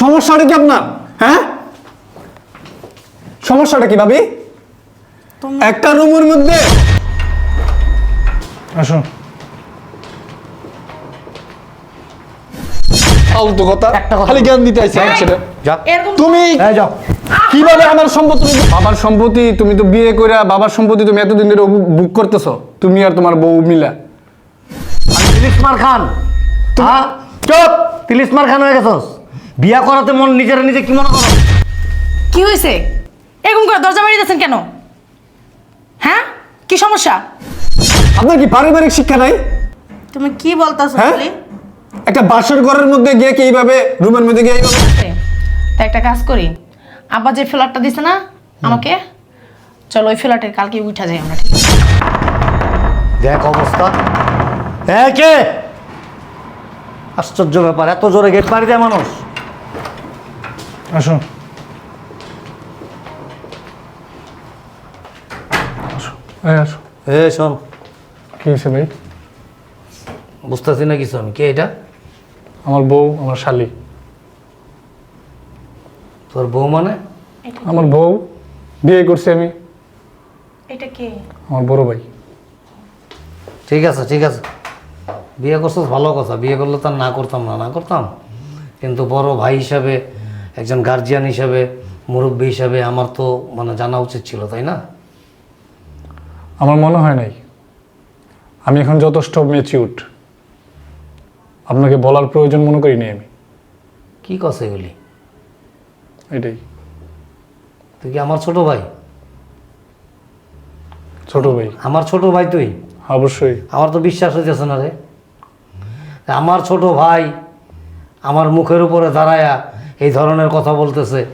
সমস্যাটা কি আপনার? হ্যাঁ? সমস্যাটা কি ভাবি? একটা রুমের মধ্যে আসো ফালতু কথা। খালি জ্ঞান দিতে আইছে! সেটা তুমি যাও। কীভাবে আমার সম্পত্তি বাবার সম্পত্তি তুমি তো বিয়ে করে বাবার সম্পত্তি তুমি এতদিন ধরে বুক করতেছো। তুমি আর তোমার বউ মিলা। আমি তিলিসমার খান। হ্যাঁ? চুপ! তিলিসমার খান হয়ে গেছস। বিয়া করাতে মন নিজের নিজে কি মনে করো? কি হয়েছে? এরকম করে দরজা মারিয়ে দিয়েছেন কেন? হ্যাঁ? কি সমস্যা? আপনার কি পারিবারিক শিক্ষা নাই? তুমি কি বলতেছো হ্যাঁ? বলি একটা বাসর ঘরের মধ্যে গিয়ে কি এইভাবে রুমের মধ্যে গিয়ে এইভাবে? তাই একটা কাজ করি। আব্বা যে ফ্ল্যাটটা দিছে না আমাকে চলো ওই ফ্ল্যাটের কালকে উঠা যাই আমরা ঠিক আছে? দেখ অবস্থা। হ্যাঁ কে? আশ্চর্য ব্যাপার এত জোরে গেট পাড়ি দেয় মানুষ। আসো। আসো এই আসো। এ শোন। কি হয়েছে ভাই? বুঝতেছি না কিছু আমি। কে এটা? আমার বউ আমার শালি। তোর বউ মানে? আমার বউ বিয়ে করছি আমি। এটা কে? আমার বড় ভাই। ঠিক আছে ঠিক আছে। বিয়ে করছিস ভালো কথা। বিয়ে করলে তো আর না করতাম না না করতাম। কিন্তু বড় ভাই হিসাবে একজন গার্জিয়ান হিসাবে মুরব্বী হিসাবে আমার তো মানে জানা উচিত ছিল তাই না? আমার মনে হয় নাই। আমি এখন যথেষ্ট মেচিউড আপনাকে বলার প্রয়োজন মনে করিনি আমি। কি কথা এগুলি? এটাই। তুই কি আমার ছোট ভাই? ছোট ভাই। আমার ছোট ভাই তুই? অবশ্যই। আমার তো বিশ্বাস হইতেছে না রে। আমার ছোট ভাই আমার মুখের উপরে দাঁড়ায়া এই ধরনের কথা বলতেছে।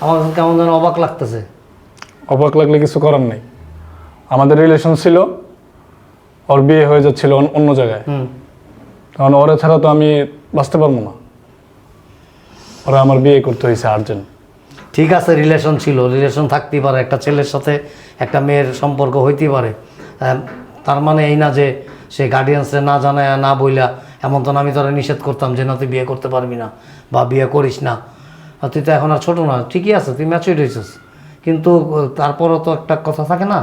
আমার কেমন যেন অবাক লাগতেছে। অবাক লাগলে কিছু করার নেই। আমাদের রিলেশন ছিল ওর বিয়ে হয়ে যাচ্ছিল অন্য- জায়গায়। হুম। কারণ ওরা ছাড়া তো আমি বাঁচতে পারব না। ওরা আমার বিয়ে করতে হয়েছে আর্জেন্ট ঠিক আছে রিলেশন ছিল। রিলেশন থাকতেই পারে। একটা ছেলের সাথে একটা মেয়ের সম্পর্ক হইতেই পারে। তার মানে এই না যে সে গার্ডিয়ানসে না জানায় না বইলা এমন তো আমি তোরা নিষেধ করতাম যে না তুই বিয়ে করতে পারবি না। বা বিয়ে করিস না। তুই তো এখন আর ছোটো না, ঠিকই আছে, তুই ম্যাচুরিট হয়েছিস। কিন্তু তারপরও তো একটা কথা থাকে না,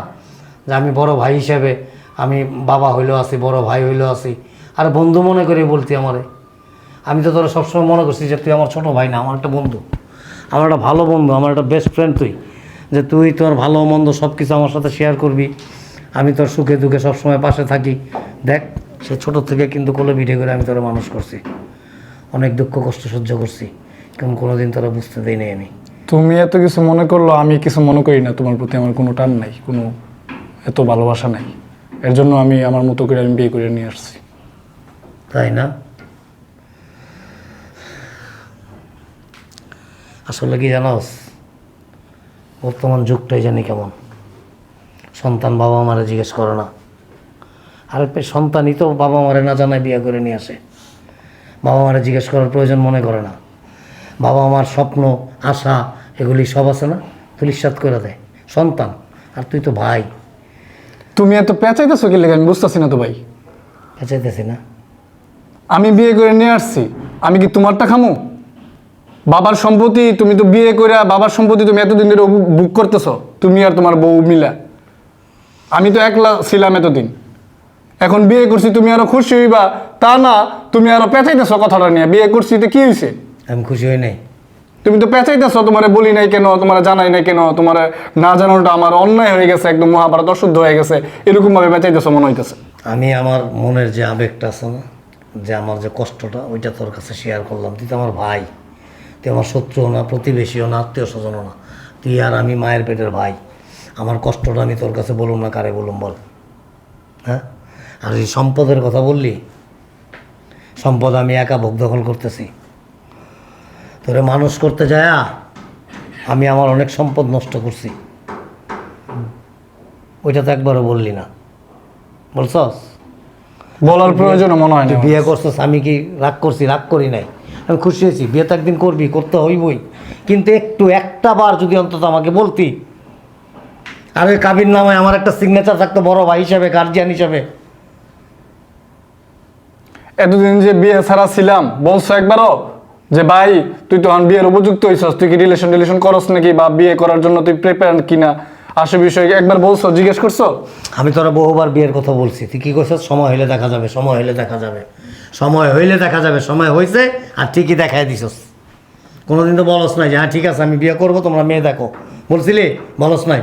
যে আমি বড় ভাই হিসেবে আমি বাবা হইলেও আছি, বড় ভাই হইলেও আছি। আর বন্ধু মনে করে বলতি আমারে। আমি তো তোরা সবসময় মনে করছি যে তুই আমার ছোটো ভাই না, আমার একটা বন্ধু। আমার একটা ভালো বন্ধু, আমার একটা বেস্ট ফ্রেন্ড তুই। যে তুই তোর ভালো মন্দ সব কিছু আমার সাথে শেয়ার করবি। আমি তোর সুখে দুঃখে সবসময় পাশে থাকি। দেখ, সে ছোট থেকে কিন্তু কোলে ভিডিও করে আমি তোরা মানুষ করছি। অনেক দুঃখ কষ্ট সহ্য করছি। কিন্তু কোনোদিন তারা বুঝতে দেই নাই আমি। তুমি এত কিছু মনে করল আমি কিছু মনে করি না। তোমার প্রতি আমার কোনো টান নাই কোনো এত ভালোবাসা নাই। এর জন্য আমি আমার মতো করে আমি বিয়ে করে নিয়ে আসছি। তাই না? আসলে কি জানোস বর্তমান যুগটাই জানি কেমন। সন্তান বাবা মারে জিজ্ঞেস করে না। আর সন্তানই তো বাবা মারে না জানায় বিয়ে করে নিয়ে আসে। বাবা মারে জিজ্ঞেস করার প্রয়োজন মনে করে না। বাবা মার স্বপ্ন আশা এগুলি সব আছে না? তুলিশ্বাত করে দেয় সন্তান আর তুই তো ভাই। তুমি এত পেঁচাইতেছো কি লেগে? আমি বুঝতেছি না তো ভাই। চাইতেছি না। আমি বিয়ে করে নিয়ে আসছি আমি কি তোমারটা খামু? বাবার সম্পত্তি তুমি তো বিয়ে করে বাবার সম্পত্তি তুমি এতদিন ধরে বুক করতেছো তুমি আর তোমার বউ মিলা। আমি তো একলা ছিলাম এতদিন। এখন বিয়ে করছি তুমি আরও খুশি হইবা। তা না তুমি আরও পেঁচাইতেছো কথাটা নিয়ে। বিয়ে করছি তো কি হয়েছে আমি খুশি হই নাই। তুমি তো পেঁচাইতেছো তোমার বলি নাই কেন তোমার জানাই নাই কেন তোমার না জানানোটা আমার অন্যায় হয়ে গেছে একদম মহাভারত অশুদ্ধ হয়ে গেছে। এরকম ভাবে পেঁচাইতেছো মনে হইতেছে। আমি আমার মনের যে আবেগটা আছে না যে আমার যে কষ্টটা ওইটা তোর কাছে শেয়ার করলাম। তুই তো আমার ভাই তুই আমার শত্রুও না প্রতিবেশীও না আত্মীয় স্বজনও না। তুই আর আমি মায়ের পেটের ভাই। আমার কষ্টটা আমি তোর কাছে বলুম না কারে বলুম বল? হ্যাঁ? আর এই সম্পদের কথা বললি? সম্পদ আমি একা ভোগ দখল করতেছি। তোরে মানুষ করতে যায় আমি আমার অনেক সম্পদ নষ্ট করছি। ওইটা তো একবারও বললি না। বলছস? বলার প্রয়োজন মনে হয় না। বিয়ে করছিস আমি কি রাগ করছি? রাগ করি নাই। আমি খুশি হয়েছি। বিয়ে তো একদিন করবি করতে হইবই। কিন্তু একটু একটা বার যদি অন্তত আমাকে বলতি। আর ওই কাবির নামে আমার একটা সিগনেচার থাকতো বড় ভাই হিসাবে গার্জিয়ান হিসাবে। এতদিন যে বিয়ে ছাড়া ছিলাম বলছো একবারও? যে ভাই তুই তো এখন বিয়ের উপযুক্ত হইছস তুই কি রিলেশন রিলেশন করস নাকি বা বিয়ে করার জন্য তুই প্রিপেয়ার কিনা? আসে বিষয়ে একবার বলছো জিজ্ঞেস করছ? আমি তোরা বহুবার বিয়ের কথা বলছি। তুই কি করছিস? সময় হইলে দেখা যাবে সময় হইলে দেখা যাবে। সময় হইলে দেখা যাবে সময় হয়েছে আর ঠিকই দেখাই দিছস। কোনোদিন তো বলস নাই যে হ্যাঁ ঠিক আছে আমি বিয়ে করব তোমরা মেয়ে দেখো। বলছিলি? বলস নাই?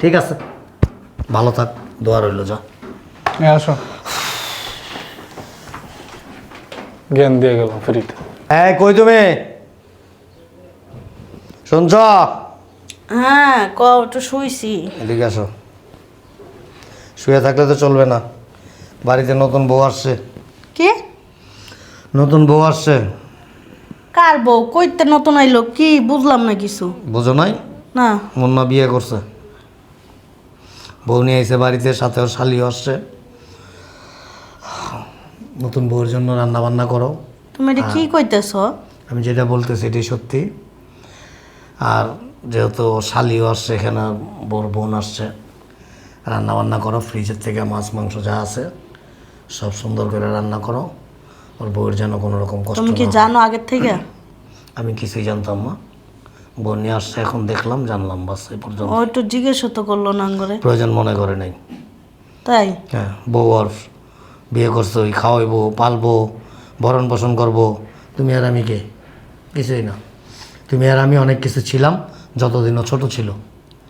ঠিক আছে। ভালো থাক দোয়া রইল যা। এ আসো। জ্ঞান দিয়ে গেল ফ্রিতে। হ্যাঁ কই তুমি? শুনছ? হ্যাঁ ক একটু শুইছি। এদিকে আসো। শুয়ে থাকলে তো চলবে না। বাড়িতে নতুন বউ আসছে। কে? নতুন বউ আসছে। কার বউ? কইতে নতুন আইলো? কি বুঝলাম না কিছু। বুঝো নাই? না। মুন্না বিয়ে করছে। বউ নিয়ে এসে বাড়িতে সাথে ওর শালিও আসছে। নতুন বউর জন্য রান্না বান্না করো। তুমি এটা কি কইতেছ? আমি যেটা বলতেছি এটাই সত্যি। আর যেহেতু শালিও আসছে এখানে বউর বোন আসছে রান্না বান্না করো ফ্রিজের থেকে মাছ মাংস যা আছে সব সুন্দর করে রান্না করো। ওর বউয়ের যেন কোনো রকম কষ্ট তুমি কি জানো আগের থেকে? আমি কিছুই জানতাম না। বোন নিয়ে আসছে এখন দেখলাম জানলাম বাস এই পর্যন্ত। ও একটু জিজ্ঞেস তো করল না করে প্রয়োজন মনে করে নাই। তাই? হ্যাঁ বউ আর বিয়ে করছ ওই খাওয়াইবো পালবো ভরণ পোষণ করব। তুমি আর আমি কে? কিছুই না। তুমি আর আমি অনেক কিছু ছিলাম যতদিন ছোট ছিল।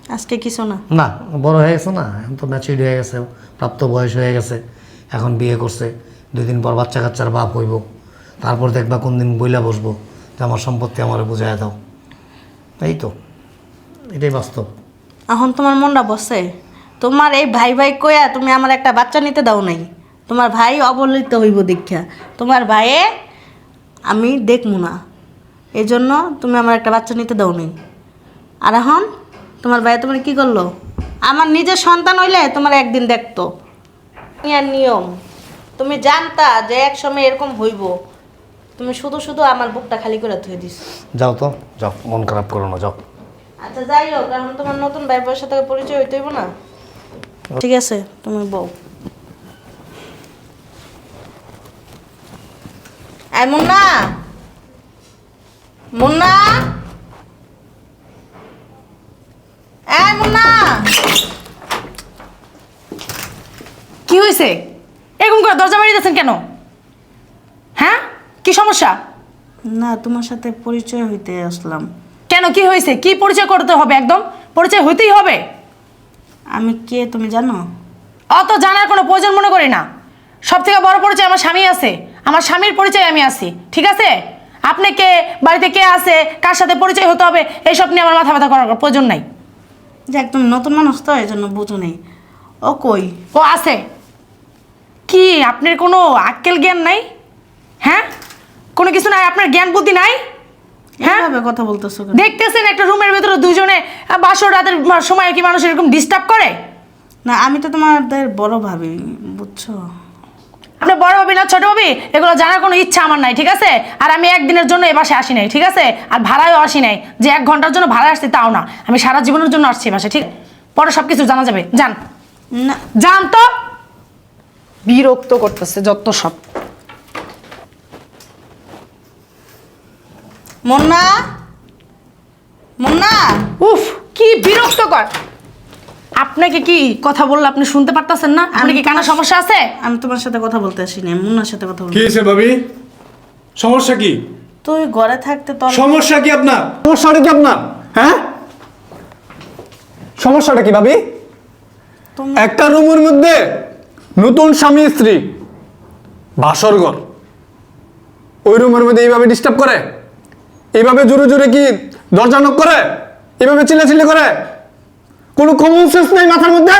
আজকে কিছু না? না বড় হয়ে গেছে না? এখন তো ম্যাচুরিড হয়ে গেছে প্রাপ্ত বয়স হয়ে গেছে। এখন বিয়ে করছে দুই দিন পর বাচ্চা কাচ্চার বাপ হইব। তারপর দেখবা কোন দিন বইলা বসবো যে আমার সম্পত্তি আমার বুঝাই দাও। এই তো এটাই বাস্তব। এখন তোমার মনটা বসে। তোমার এই ভাই ভাই কয়া তুমি আমার একটা বাচ্চা নিতে দাও নাই। তোমার ভাই অবহেলিত হইব দীক্ষা। তোমার ভাইয়ে আমি দেখব না। এই জন্য তুমি আমার একটা বাচ্চা নিতে দাও নাই আর এখন তোমার ভাই তোমার কি করল? আমার নিজের সন্তান হইলে তোমার একদিন দেখতো। আর নিয়ম। তুমি জানতা যে এক সময় এরকম হইব। তুমি শুধু শুধু আমার বুকটা খালি করে থুয়ে দিস যাও তো যাও মন খারাপ করো না যাও। আচ্ছা যাই হোক এখন তোমার নতুন ভাই বোনের সাথে পরিচয় হইতে হইব না? ঠিক আছে তুমি বউ। এই মুন্না। মুন্না। এই মুন্না। কি হয়েছে? এরকম করে দরজা বাড়িয়ে দিয়েছেন কেন? হ্যাঁ? কি সমস্যা? না তোমার সাথে পরিচয় হইতে আসলাম। কেন? কি হয়েছে? কি পরিচয় করতে হবে একদম? পরিচয় হইতেই হবে। আমি কে তুমি জানো? অত জানার কোনো প্রয়োজন মনে করি না। সব থেকে বড় পরিচয় আমার স্বামী আছে। আমার স্বামীর পরিচয় আমি আছি ঠিক আছে? আপনি কে বাড়িতে কে আছে কার সাথে পরিচয় হতে হবে এইসব নিয়ে আমার মাথা ব্যথা করার প্রয়োজন নাই। যে একদম নতুন মানুষ তো এই জন্য বুঝো নেই। ও কই? ও আছে। কি আপনার কোনো আক্কেল জ্ঞান নাই? হ্যাঁ? কোনো কিছু নাই আপনার জ্ঞান বুদ্ধি নাই? হ্যাঁ? কথা বলতেছো? দেখতেছেন একটা রুমের ভেতরে দুজনে বাসর রাতের সময় কি মানুষ এরকম ডিস্টার্ব করে? না আমি তো তোমাদের বড় ভাবি বুঝছ? আপনি বড় হবি না ছোট হবি? এগুলো জানার কোনো ইচ্ছা আমার নাই ঠিক আছে? আর আমি একদিনের জন্য এ বাসে আসি নাই ঠিক আছে? আর ভাড়ায়ও আসি নাই। যে এক ঘণ্টার জন্য ভাড়া আসছি তাও না। আমি সারা জীবনের জন্য আসছি বাসে ঠিক? পরে সব কিছু জানা যাবে। যান। না। যান তো। বিরক্ত করতেছে যত সব। মুন্না? মুন্না? উফ কি বিরক্তকর। আপনাকে কি কথা বললে আপনি শুনতে পারতেছেন না? আপনি কি কানা সমস্যা আছে? আমি তোমার সাথে কথা বলতে আসি না মুন্নার সাথে কথা বলতে কি হয়েছে ভাবি? সমস্যা কি? তুই ঘরে থাকতে তোর সমস্যা কি আপনার? সমস্যাটা কি আপনার? হ্যাঁ? সমস্যাটা কি ভাবি? তুমি একটা রুমের মধ্যে নতুন স্বামী স্ত্রী বাসরঘর ওই রুমের মধ্যে এইভাবে ডিস্টার্ব করে? এইভাবে জোরে জোরে কি দরজা নক করে? এইভাবে চিল্লাচিল্লি করে? কোনো কমন সেন্স নেই মাথার মধ্যে?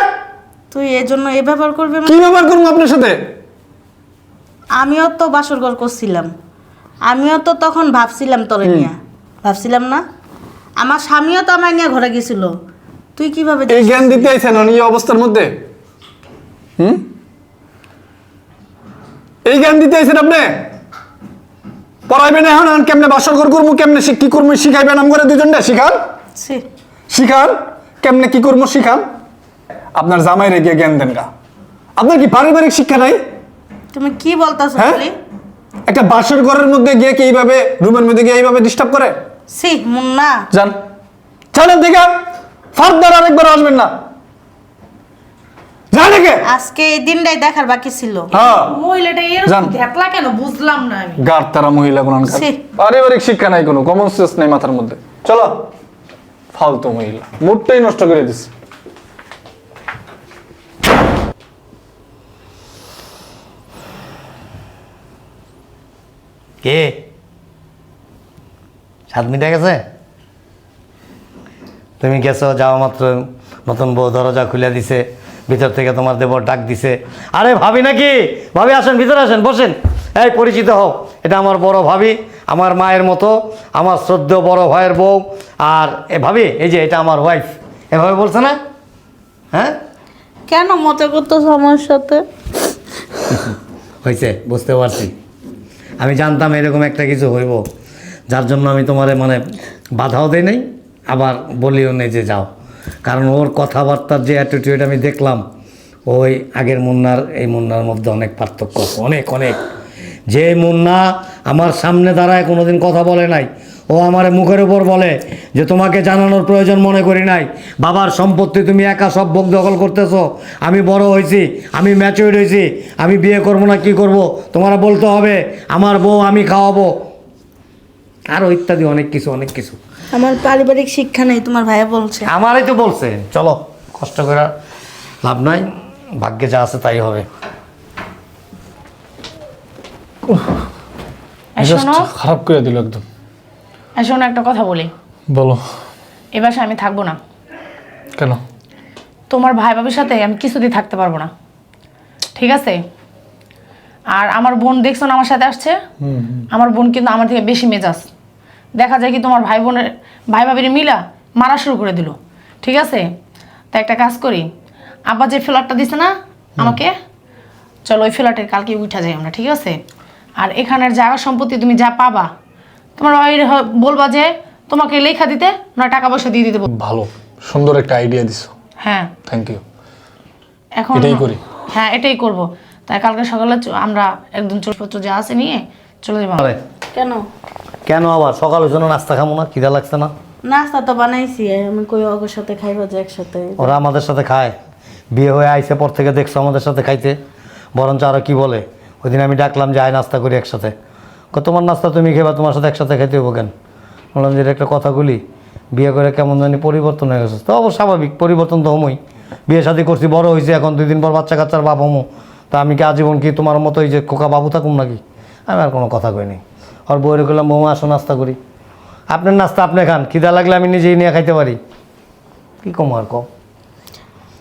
তুই এই জন্য এ ব্যবহার করবি মানে? কি ব্যবহার করব আপনার সাথে? আমিও তো বাসর ঘর করছিলাম। আমিও তো তখন ভাবছিলাম তোরে নিয়ে। ভাবছিলাম না? আমার স্বামীও তো আমার নিয়ে ঘরে গেছিল। তুই কীভাবে এই জ্ঞান দিতে আইছেন উনি এই অবস্থার মধ্যে? হুম? এই জ্ঞান দিতে আইছেন আপনি? পড়াইবেন এখন কেমনে বাসর ঘর করব কেমনে কি করব শিখাইবেন আম করে দুজনটা? শিখান? শিখান? কেমনে কি করব শিখান? আপনার জামাই রেখে জ্ঞান দেন গা। আপনার কি পারিবারিক শিক্ষা নাই? তুমি কি বলতেছো হ্যাঁ? বলি একটা বাসর ঘরের মধ্যে গিয়ে কি এইভাবে রুমের মধ্যে গিয়ে এইভাবে ডিস্টার্ব করে? সি মুন্না। যান জানেন দেখে ফার্দার আরেকবার আসবেন না। জানে কে? আজকে এই দিনটাই দেখার বাকি ছিল। হ্যাঁ। মহিলাটা যান। এরকম দেখলা কেন? বুঝলাম না আমি। গার তারা মহিলা কোন ছি। পারিবারিক শিক্ষা নাই কোনো কমন সেন্স নেই মাথার মধ্যে। চলো। ফালতু মহিলা। মুডটাই নষ্ট করে দিচ্ছে কে? সাত মিনিট গেছে? তুমি গেছো, যাওয়া মাত্র, নতুন বউ দরজা খুলে দিছে, ভিতর থেকে তোমার দেবর ডাক দিছে। আরে ভাবি নাকি? ভাবি আসেন, ভিতরে আসেন, বসেন। এই, পরিচিত হও। এটা আমার বড় ভাবি। আমার মায়ের মতো আমার শ্রদ্ধ বড় ভাইয়ের বউ আর এভাবে এই যে এটা আমার ওয়াইফ এভাবে বলছে না? হ্যাঁ? কেন মতে করতো আমার সাথে? হয়েছে বুঝতে পারছি। আমি জানতাম এরকম একটা কিছু হইব যার জন্য আমি তোমারে মানে বাধাও দেই নাই আবার বলিও নেই যে যাও। কারণ ওর কথাবার্তার যে অ্যাটিটিউড আমি দেখলাম ওই আগের মুন্নার এই মুন্নার মধ্যে অনেক পার্থক্য অনেক অনেক। যে মুন্না আমার সামনে দাঁড়ায় কোনোদিন কথা বলে নাই। ও আমার মুখের উপর বলে যে তোমাকে জানানোর প্রয়োজন মনে করি নাই। বাবার সম্পত্তি তুমি একা সব ভোগ দখল করতেছো। আমি বড় হয়েছি আমি ম্যাচিউর হয়েছি আমি বিয়ে করব না কি করব? তোমারা বলতে হবে আমার বউ আমি খাওয়াবো। আরও ইত্যাদি অনেক কিছু অনেক কিছু। আমার পারিবারিক শিক্ষা নেই তোমার ভাইয়া বলছে। আমারই তো বলছে। চলো কষ্ট করে লাভ নাই ভাগ্যে যা আছে তাই হবে। শোনো খারাপ করে দিল একদম। শোনো একটা কথা বলি। বলো। এ বাসায় আমি থাকব না। কেন? তোমার ভাই সাথে আমি কিছুদিন থাকতে পারব না। ঠিক আছে? আর আমার বোন দেখছ না আমার সাথে আসছে? আমার বোন কিন্তু আমার থেকে বেশি মেজাজ। দেখা যায় কি তোমার ভাই বোনের ভাই ভাবির মিলা মারা শুরু করে দিল। ঠিক আছে? তা একটা কাজ করি। আব্বা যে ফ্ল্যাটটা দিছে না আমাকে চলো ওই ফ্ল্যাটের কালকে উঠা যাই আমরা ঠিক আছে? আর এখানের জায়গা সম্পত্তি তুমি যা পাবা তোমার হ- বলবা যে তোমাকে লেখা দিতে না টাকা পয়সা দিয়ে দিতে ভালো সুন্দর একটা আইডিয়া দিছো। হ্যাঁ। থ্যাংক ইউ এখন এটাই করি। হ্যাঁ এটাই করব। তাই কালকে সকালে আমরা একদম চোটপত্র যা আছে নিয়ে চলে যাব। আরে। কেন? কেন আবার? সকালের জন্য নাস্তা খামো না? খিদা লাগছে না? নাস্তা তো বানাইছি আমি কই অগর সাথে খাইবো যে একসাথে। ওরা আমাদের সাথে খায়। বিয়ে হয়ে আইসে পর থেকে দেখছ আমাদের সাথে খাইতে। বরঞ্চ আরও কি বলে? ওই দিন আমি ডাকলাম যে আয় নাস্তা করি একসাথে। তোমার নাস্তা তুমি খেবা, তোমার সাথে একসাথে খেতে হব কেন? বললাম যে একটা কথা বলি, বিয়ে করে কেমন জানি পরিবর্তন হয়ে গেছে। তো অবশ্য স্বাভাবিক, পরিবর্তন তো হমই। বিয়ে শাদি করছি, বড় হয়েছে এখন, দুই দিন পর বাচ্চা কাচ্চার বাপ হমো। তা আমি কি আজীবন কি তোমার মতো এই যে খোকা বাবু থাকুম নাকি? আমি আর কোনো কথা কইনি আর বইরে করলাম বৌমা, আসো নাস্তা করি। আপনার নাস্তা আপনি খান, খিদা লাগলে আমি নিজেই নিয়ে খাইতে পারি। কি কম আর কম।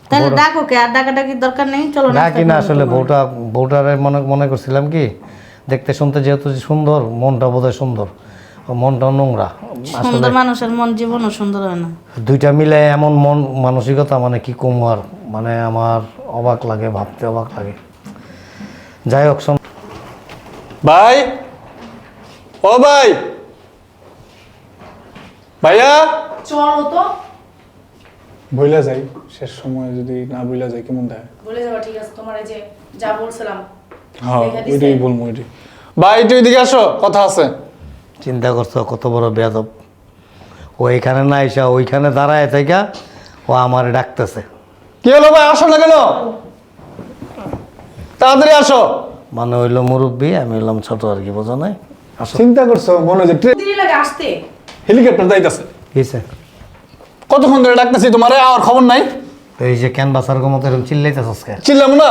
তাহলে ডাকো কে আর ডাকাডাকির দরকার নেই চলো না কি না আসলে বউটা বউটারে মনে মনে করছিলাম কি দেখতে শুনতে যেহেতু সুন্দর মনটা বোধহয় সুন্দর। মনটা নোংরা। সুন্দর মানুষের মন জীবনও সুন্দর হয় না। দুইটা মিলে এমন মন মানসিকতা মানে কি কম আর মানে আমার অবাক লাগে ভাবতে অবাক লাগে। যাই হোক শোন। ভাই? ও ভাই? ভাইয়া? চলো তো। বইলা যাই শেষ সময় যদি না বইলা যাই কেমন দেয়? বলে যাবা ঠিক আছে তোমার এই যে যা বলছিলাম হ্যাঁ দিছে? ওইটাই বলব ওইটাই। ভাই তুই এদিকে আসো কথা আছে। চিন্তা করছ কত বড় বেয়াদব। ও এখানে না এসে ওইখানে দাঁড়ায় থেকে ও আমার ডাকতেছে। কি হলো ভাই আসো না কেন? তাড়াতাড়ি আসো। মানে হইল মুরব্বী আমি হইলাম ছোট আর কি বোঝো নাই? চিন্তা করছ মনে হয় যে ট্রেন দিনই লাগে আসতে। হেলিকপ্টার যাইতেছে। কিসে কতক্ষণ ধরে ডাকতেছি তোমার? আর খবর নাই? এই যে ক্যান বাসার মতো এরকম চিল্লাইতেছস কে চিল্লাম না?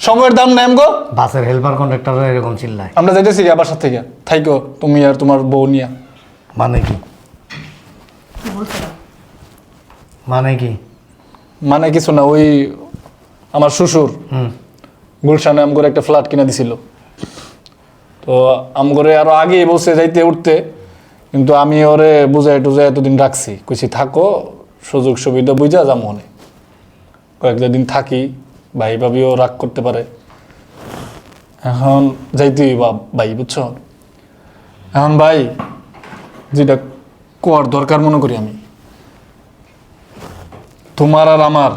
সময়ের দাম নাই গো বাসের হেল্পার কন্ডাক্টর এরকম চিল্লায়। আমরা যাইতেছি কি বাসার থেকে। থাইকো তুমি আর তোমার বউ নিয়া। মানে কি? মানে কি? মানে কিছু না ওই আমার শ্বশুর হুম। গুলশানে আমগরে একটা ফ্ল্যাট কিনে দিছিল। তো আমগরে আরও আগে বসে যাইতে উঠতে। কিন্তু আমি ওরে বুঝাই টুজাই এতদিন রাখছি। কইছি থাকো সুযোগ সুবিধা বুঝা যা মনে কয়েকটা দিন থাকি ভাই ভাবিও রাগ করতে পারে। এখন যাইতে বা ভাই বুঝছ? এখন ভাই যেটা কোয়ার দরকার মনে করি আমি। তোমার আর আমার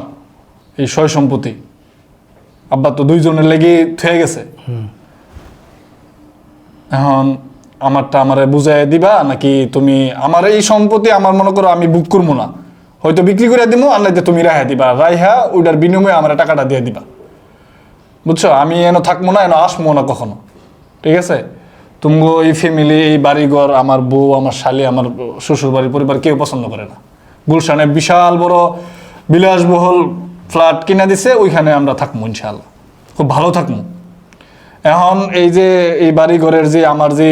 এই সয় সম্পত্তি আব্বা তো দুইজনের লেগে থয়ে গেছে। এখন আমারটা আমারে বুঝাই দিবা, নাকি তুমি আমার এই সম্পত্তি আমার মনে করো আমি বুক করব না। হয়তো বিক্রি করে দিব আর তুমি রাহা দিবা। রাইহা, ওইটার বিনিময়ে আমার টাকাটা দিয়ে দিবা। বুঝছ? আমি এনে থাকব না, এনে আসব না কখনো। ঠিক আছে? তুমি এই ফ্যামিলি এই বাড়িঘর, আমার বউ, আমার শালি, আমার শ্বশুর বাড়ির পরিবার কেউ পছন্দ করে না। গুলশানে বিশাল বড় বিলাসবহুল ফ্ল্যাট কিনা দিছে, ওইখানে আমরা থাকব ইনশাল্লাহ খুব ভালো থাকব। এখন এই যে এই বাড়ি ঘরের যে আমার যে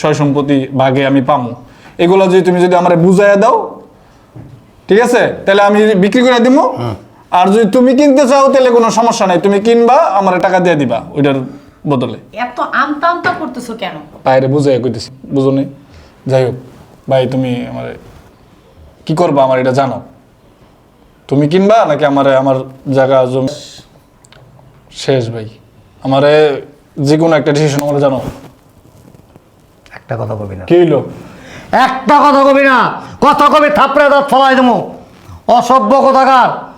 সয় সম্পত্তি ভাগে আমি পামু এগুলো যদি তুমি যদি আমার বুঝাইয়া দাও ঠিক আছে? তাহলে আমি বিক্রি করে দিব আর যদি তুমি কিনতে চাও তাহলে কোনো সমস্যা নাই। তুমি কিনবা আমার টাকা দিয়ে দিবা ওইটার বদলে। এত আমতা আমতা করতেছো কেন? বাইরে বুঝাই কইতেছি বুঝো নি? যাই হোক ভাই তুমি আমার কি করবা আমার এটা জানো? তুমি কিনবা নাকি আমার আমার জায়গা জমি? শেষ ভাই। আমারে যে কোনো একটা ডিসিশন আমার জানো? একটা কথা কবি না। কি হইল? একটা কথা কবি না। কথা কবি থাপড়ে দাঁত ফলাই দেবো। অসভ্য কথাকার।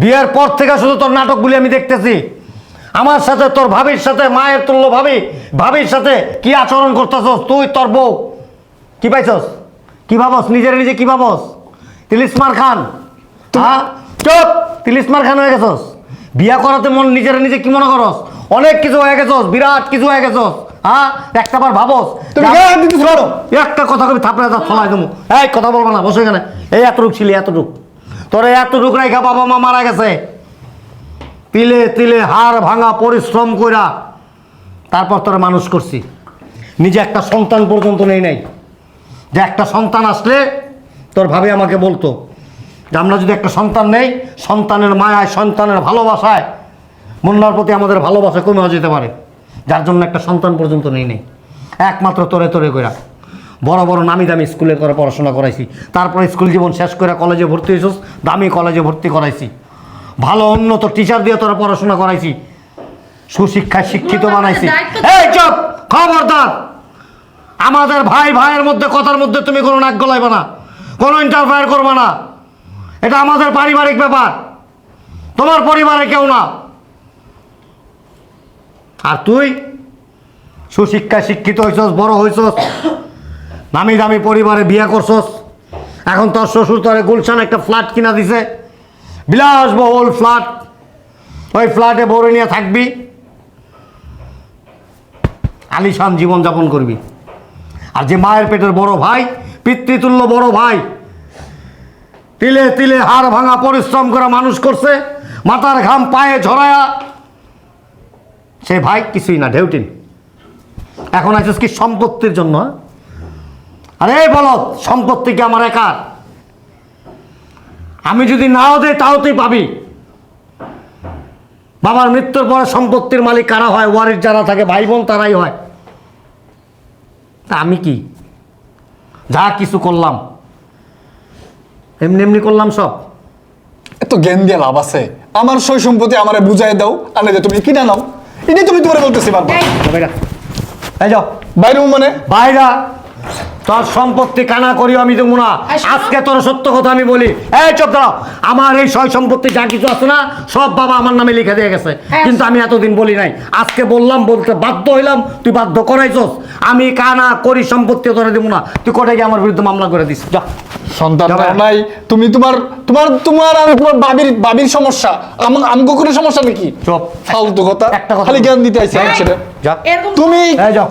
বিয়ের পর থেকে শুধু তোর নাটকগুলি আমি দেখতেছি। আমার সাথে তোর ভাবির সাথে মায়ের তুল্য ভাবি ভাবির সাথে কি আচরণ করতেছস? তুই তোর বউ। কি পাইছস? কি ভাবস? নিজের নিজে কি ভাবস? তিলিসমার খান। হ্যাঁ? চুপ! তিলিসমার খান হয়ে গেছস। বিয়া করাতে মন নিজের নিজে কি মনে করস? অনেক কিছু হয়ে গেছস বিরাট কিছু হয়ে গেছস হ্যাঁ? একটা বার ভাবস তুমি গায়ে একটা কথা কবি থাপড়ে দাঁত ফলাই দেবো। এই কথা বলব না বসে এখানে। এই এতটুক ছিলি এতটুক। তোর এতটুক রেখা বাবা মা মারা গেছে। তিলে তিলে হাড় ভাঙা পরিশ্রম কইরা তারপর তোরা মানুষ করছি। নিজে একটা সন্তান পর্যন্ত নেই নাই। যে একটা সন্তান আসলে তোর ভাবে আমাকে বলতো যে আমরা যদি একটা সন্তান নেই সন্তানের মায়ায় সন্তানের ভালোবাসায় মুন্নার প্রতি আমাদের ভালোবাসা কমে যেতে পারে। যার জন্য একটা সন্তান পর্যন্ত নেই নেই। একমাত্র তোরে তোরে কইরা। বড় বড় নামি দামি স্কুলে করে পড়াশোনা করাইছি। তারপরে স্কুল জীবন শেষ করে কলেজে ভর্তি হয়েছিস দামি কলেজে ভর্তি করাইছি। ভালো উন্নত টিচার দিয়ে তোরা পড়াশোনা করাইছি। সুশিক্ষায় শিক্ষিত বানাইছি। এই চুপ খবরদার। আমাদের ভাই ভাইয়ের মধ্যে কথার মধ্যে তুমি কোনো নাক গলাইবে না। কোনো ইন্টারফায়ার করবে না। এটা আমাদের পারিবারিক ব্যাপার। তোমার পরিবারে কেউ না। আর তুই? সুশিক্ষায় শিক্ষিত হয়েছস বড় হয়েছস নামি দামি পরিবারে বিয়ে করছস। এখন তোর শ্বশুর তোরে গুলশান একটা ফ্ল্যাট কিনা দিছে। বিলাসবহুল ফ্ল্যাট ওই ফ্ল্যাটে বড় নিয়ে থাকবি। আলিশান জীবনযাপন করবি। আর যে মায়ের পেটের বড় ভাই, পিতৃতুল্য বড় ভাই, তিলে তিলে হাড় ভাঙা পরিশ্রম করে মানুষ করছে, মাথার ঘাম পায়ে ঝরায়া সে ভাই কিছুই না ঢেউটিন এখন আছিস কি সম্পত্তির জন্য? আরে বলো সম্পত্তি কি আমার একার? আমি যদি নাও দেই, তাও তুই পাবি। বাবার মৃত্যুর পরে সম্পত্তির মালিক কারা হয় ওয়ারির যারা থাকে ভাই বোন তারাই হয়। তা আমি কি? যা কিছু করলাম। এমনি এমনি করলাম সব। এত জ্ঞান দিয়ে লাভ আছে। আমার সয় সম্পত্তি আমারে বুঝাই দাও নাইলে তুমি কিনা নাও। এটাই তুমি তোমার বলতেছি বারবার এই, বাইরা। এই যাও বাইরে মানে? বাইরা তোর সম্পত্তি কানা করিও আমি দেবো না। আজকে তোর সত্য কথা আমি বলি। এই চুপ দাও আমার এই সয় সম্পত্তি যা কিছু আছে না সব বাবা আমার নামে লিখে দিয়ে গেছে। হ্যাঁ। কিন্তু আমি এতদিন বলি নাই। আজকে বললাম বলতে বাধ্য হইলাম তুই বাধ্য করাইছস। আমি কানা করি সম্পত্তি তোরা দেবো না। তুই কোর্টে গিয়ে আমার বিরুদ্ধে মামলা করে দিস। যা। সন্তান। নাই। তুমি তোমার তোমার তোমার আর তোমার বাবির বাবির সমস্যা। আমার আমগো কোনো সমস্যা নাকি? চুপ ফালতু কথা। একটা কথা খালি জ্ঞান দিতে আইছি যা তুমি এই যাও।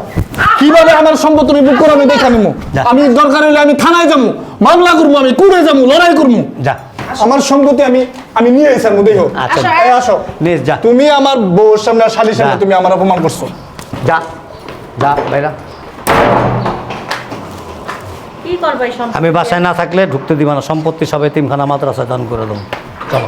কীভাবে আমার সম্পদ তুমি বুক করো আমি দেখা নিমু। আমি দরকার হলে আমি থানায় যাব মামলা করব আমি কুড়ে যাব লড়াই করব যা। আমার সম্পত্তি আমি আমি নিয়ে এসে আমি দেখো। আচ্ছা। আসো, এই যা। তুমি আমার বউর সামনে আর শালির সামনে তুমি আমার অপমান করছ। যা। যা বাইরা। কি করবে আমি বাসায় না থাকলে ঢুকতে দিবা না। সম্পত্তি সবাই তিনখানা মাদ্রাসা দান করে দেবো। চলো।